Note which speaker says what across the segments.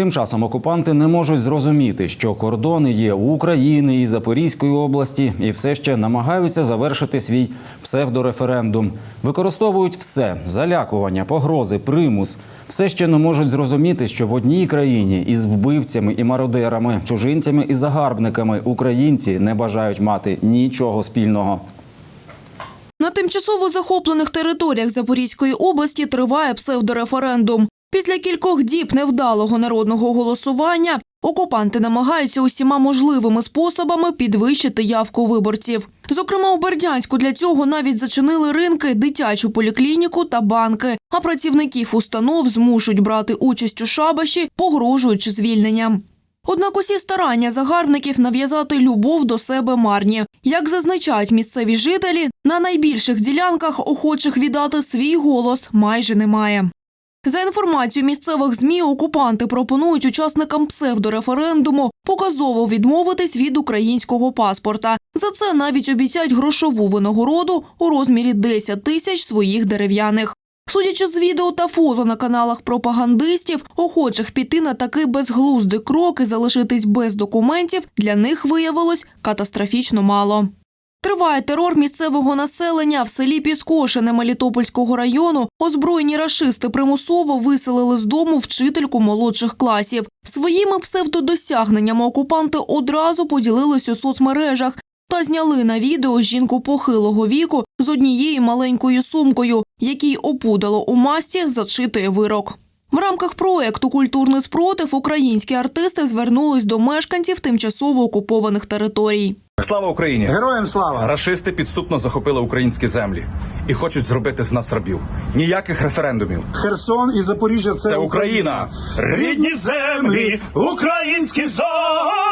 Speaker 1: Тим часом окупанти не можуть зрозуміти, що кордони є у України і Запорізької області, і все ще намагаються завершити свій псевдореферендум. Використовують все залякування, погрози, примус. Все ще не можуть зрозуміти, що в одній країні із вбивцями і мародерами, чужинцями і загарбниками українці не бажають мати нічого спільного.
Speaker 2: На тимчасово захоплених територіях Запорізької області триває псевдореферендум. Після кількох діб невдалого народного голосування окупанти намагаються усіма можливими способами підвищити явку виборців. Зокрема, у Бердянську для цього навіть зачинили ринки, дитячу поліклініку та банки. А працівників установ змушують брати участь у шабаші, погрожуючи звільненням. Однак усі старання загарбників нав'язати любов до себе марні. Як зазначають місцеві жителі, на найбільших ділянках охочих віддати свій голос майже немає. За інформацією місцевих ЗМІ, окупанти пропонують учасникам псевдореферендуму показово відмовитись від українського паспорта. За це навіть обіцяють грошову винагороду у розмірі 10 тисяч своїх дерев'яних. Судячи з відео та фото на каналах пропагандистів, охочих піти на такий безглуздий крок і залишитись без документів для них виявилось катастрофічно мало. Триває терор місцевого населення в селі Піскошине Мелітопольського району. Озброєні рашисти примусово виселили з дому вчительку молодших класів. Своїми псевдодосягненнями окупанти одразу поділились у соцмережах та зняли на відео жінку похилого віку з однією маленькою сумкою, якій опудало у масці зачитує вирок. В рамках проекту Культурний спротив українські артисти звернулись до мешканців тимчасово окупованих територій.
Speaker 3: Слава Україні!
Speaker 4: Героям слава!
Speaker 3: Рашисти підступно захопили українські землі і хочуть зробити з нас рабів. Ніяких референдумів.
Speaker 4: Херсон і Запоріжжя це,
Speaker 3: Це Україна.
Speaker 5: Рідні землі, українські зорі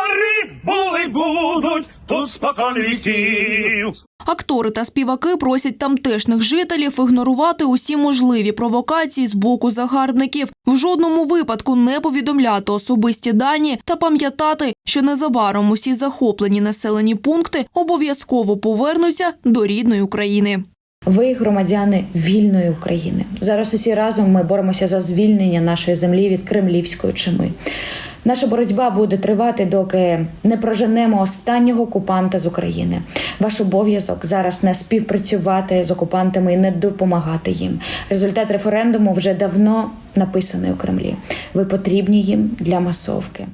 Speaker 5: були будуть тут спокон віків.
Speaker 2: Актори та співаки просять тамтешніх жителів ігнорувати усі можливі провокації з боку загарбників, в жодному випадку не повідомляти особисті дані та пам'ятати, що незабаром усі захоплені населені пункти обов'язково повернуться до рідної України.
Speaker 6: Ви громадяни вільної України. Зараз усі разом ми боремося за звільнення нашої землі від кремлівської чуми. Наша боротьба буде тривати, доки не проженемо останнього окупанта з України. Ваш обов'язок зараз не співпрацювати з окупантами і не допомагати їм. Результат референдуму вже давно написаний у Кремлі. Ви потрібні їм для масовки.